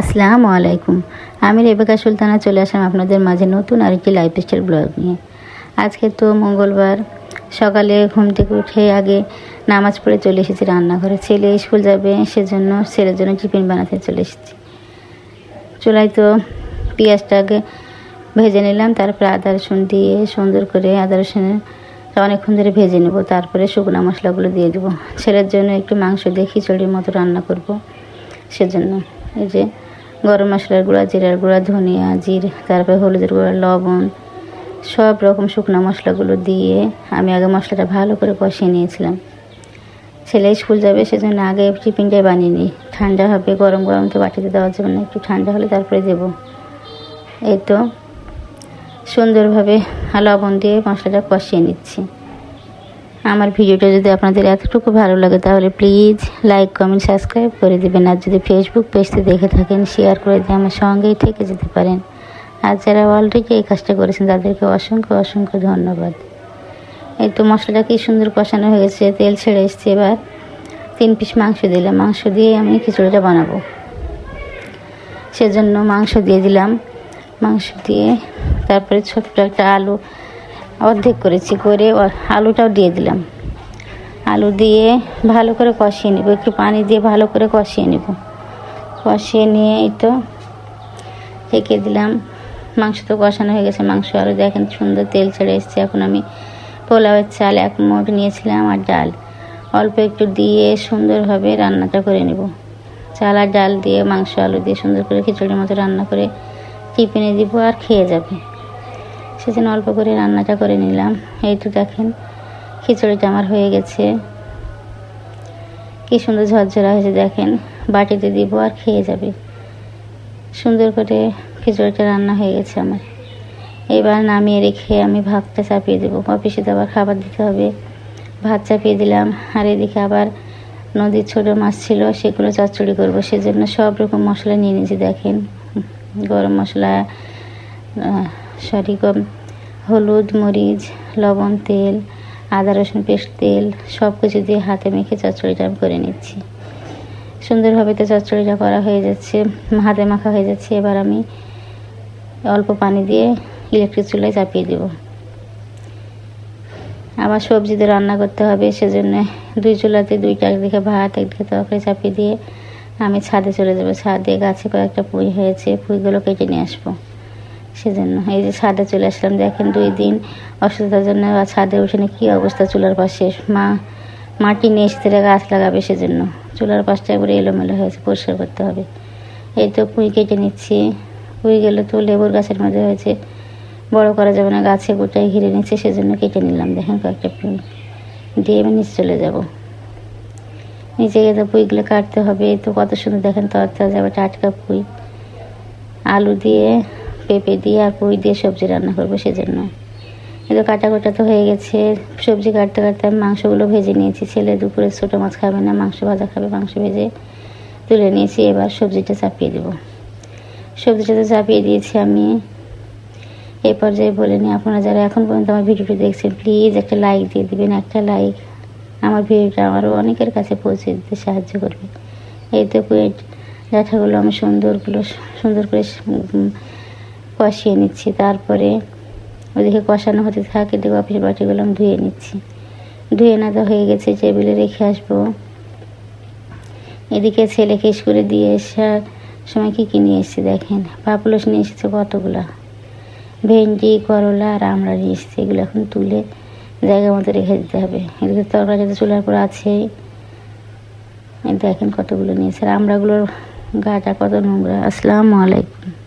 আসসালামু আলাইকুম। আমি রেবেকা সুলতানা, চলে আসলাম আপনাদের মাঝে নতুন আরেকটি লাইফস্টাইল ব্লগ নিয়ে। আজকে তো মঙ্গলবার, সকালে ঘুম থেকে উঠে আগে নামাজ পড়ে চলে এসেছি রান্নাঘরে। ছেলে স্কুল যাবে, সেজন্য ছেলের জন্য টিফিন বানাতে চলে এসেছি। চুলায় তো পেঁয়াজটাকে ভেজে নিলাম, তারপরে আদা রসুন দিয়ে সুন্দর করে আদা রসুনের অনেকক্ষণ ধরে ভেজে নেব, তারপরে শুকনো মশলাগুলো দিয়ে দেবো। ছেলের জন্য একটু মাংস দিয়ে খিচুড়ির মতো রান্না করব, সেজন্য। এই যে গরম মশলার গুঁড়া, জিরার গুঁড়া, ধনিয়া, জির, তারপরে হলুদের গুঁড়া, লবণ, সব রকম শুকনো মশলাগুলো দিয়ে আমি আগে মশলাটা ভালো করে কষিয়ে নিয়েছিলাম। ছেলে স্কুল যাবে, সেজন্য আগে টিফিনটাই বানিয়ে নিই। ঠান্ডা হবে, গরম গরম তো বাটিতে দেওয়ার জন্য একটু ঠান্ডা হলে তারপরে দেবো। এই তো সুন্দরভাবে লবণ দিয়ে মশলাটা কষিয়ে নিচ্ছি। আমার ভিডিওটা যদি আপনাদের এতটুকু ভালো লাগে তাহলে প্লিজ লাইক, কমেন্ট, সাবস্ক্রাইব করে দেবেন। আর যদি ফেসবুক পেজটি দেখে থাকেন শেয়ার করে দিয়ে আমার সঙ্গেই থেকে যেতে পারেন। আর যারা অলরেডি এই কাজটা করেছেন, তাদেরকে অসংখ্য অসংখ্য ধন্যবাদ। এই তো মশলাটা কি সুন্দর কষানো হয়ে গেছে, তেল ছেড়ে এসছে এবার। তিন পিস মাংস দিলাম, মাংস দিয়ে আমি খিচুড়িটা বানাবো। সেজন্য মাংস দিয়ে দিলাম। মাংস দিয়ে তারপরে ছোট্ট একটা আলু অর্ধেক করেছি, করে আলুটাও দিয়ে দিলাম। আলু দিয়ে ভালো করে কষিয়ে নেব, একটু পানি দিয়ে ভালো করে কষিয়ে নেব। কষিয়ে নিয়ে এই তো ঢেকে দিলাম। মাংস তো কষানো হয়ে গেছে, মাংস আরও দেখেন সুন্দর তেল ছেড়ে এসছে। এখন আমি পোলাওয়ের চাল এক মুঠ নিয়েছিলাম আর ডাল। অল্প একটু দিয়ে সুন্দরভাবে রান্নাটা করে নেব। চাল আর ডাল দিয়ে, মাংস আলু দিয়ে সুন্দর করে খিচুড়ির মতো রান্না করে টিফিনে দিব আর খেয়ে যাবে। সেজন্য অল্প করে রান্নাটা করে নিলাম। এই তো দেখেন, খিচুড়িটা আমার হয়ে গেছে। কি সুন্দর ঝরঝরা হয়েছে দেখেন, বাটিতে দিব আর খেয়ে যাবে। সুন্দর করে খিচুড়িটা রান্না হয়ে গেছে আমার। এবার নামিয়ে রেখে আমি ভাতটা চাপিয়ে দেবো। অফিসে তো আবার খাবার দিতে হবে। ভাত চাপিয়ে দিলাম, আর এদিকে আবার নদীর ছোটো মাছ ছিল, সেগুলো চচ্চড়ি করব। সেজন্য সব রকম মশলা নিয়ে নিয়েছি দেখেন। গরম মশলা সরি হলুদ, মরিচ, লবণ, তেল, আদা, রসুন, পেস্ট, তেল সব কিছু দিয়ে হাতে মেখে চচ্চড়িটা আমি করে নিচ্ছি। সুন্দরভাবে তো চচ্চড়িটা করা হয়ে যাচ্ছে, হাতে মাখা হয়ে যাচ্ছে। এবার আমি অল্প পানি দিয়ে ইলেকট্রিক চুলায় চাপিয়ে দেব। আবার সবজি দিয়ে রান্না করতে হবে, সেজন্য দুই চুলাতে দুইটা একদিকে ভাত একদিকে তরকারি চাপিয়ে দিয়ে আমি ছাদে চলে যাব। ছাদে গাছে কয়েকটা পুঁই হয়েছে, পুঁইগুলো কেটে নিয়ে আসব। সেজন্য এই যে ছাদে চলে আসলাম, দেখেন দুই দিন অসুস্থতার জন্য ছাদে উঠে কী অবস্থা চুলার পাশে। মা মাটি নিয়ে এসে গাছ লাগাবে সেজন্য। চুলার পাশটা একবারে এলোমেলো হয়েছে পরিষ্কার করতে হবে। এই তো পুঁই কেটে নিচ্ছি। পুঁই গেলে তো লেবুর গাছের মধ্যে হয়েছে, বড় করা যাবে না, গাছে গোটাই ঘিরে নিচ্ছে, সেজন্য কেটে নিলাম। দেখেন কয়েকটা পুঁই। দিয়ে আমি নিচে চলে যাব। নিচে গিয়ে তো পুঁইগুলো কাটতে হবে। এই তো কত সুন্দর দেখেন তরতা যাবে টাটকা পুঁই। আলু দিয়ে পেঁপে দিয়ে আর পুঁই দিয়ে সবজি রান্না করব সেজন্য। এই তো কাটা কাটা তো হয়ে গেছে। সবজি কাটতে কাটতে আমি মাংসগুলো ভেজে নিয়েছি। ছেলে দুপুরে ছোটো মাছ খাবে না, মাংস ভাজা খাবে, মাংস ভেজে তুলে নিয়েছি। এবার সবজিটা চাপিয়ে দেবো। সবজিটা তো চাপিয়ে দিয়েছি আমি। এই পর্যায়ে বলে নিই, আপনারা যারা এখন পর্যন্ত আমার ভিডিওটি দেখছেন প্লিজ একটা লাইক দিয়ে দিবেন। একটা লাইক আমার ভিডিওটা আমারও অনেকের কাছে পৌঁছে দিতে সাহায্য করবে। এই তো কুয়েট ডাঁটাগুলো আমি সুন্দরগুলো সুন্দর করে কষিয়ে নিচ্ছি, তারপরে ওদিকে কষানো হতে থাকে, দেখো অফিস বাটিগুলো আমি ধুয়ে নিচ্ছি। ধুয়ে না তো হয়ে গেছে, টেবিলে রেখে আসব। এদিকে ছেলেকে স্কুলে দিয়ে আসার সময় কী কী নিয়ে এসেছি দেখেন? পাপুলস নিয়ে এসেছে কতগুলা? ভেন্ডি, করলা আর আমরা নিয়ে এসেছি, এগুলো এখন তুলে জায়গা মতো রেখে দিতে হবে। এদিকে তরকারি তো চুলার পর আছে। দেখেন কতগুলো নিয়েছে আর আমরাগুলোর গাটা কত নোংরা। আসসালামু আলাইকুম।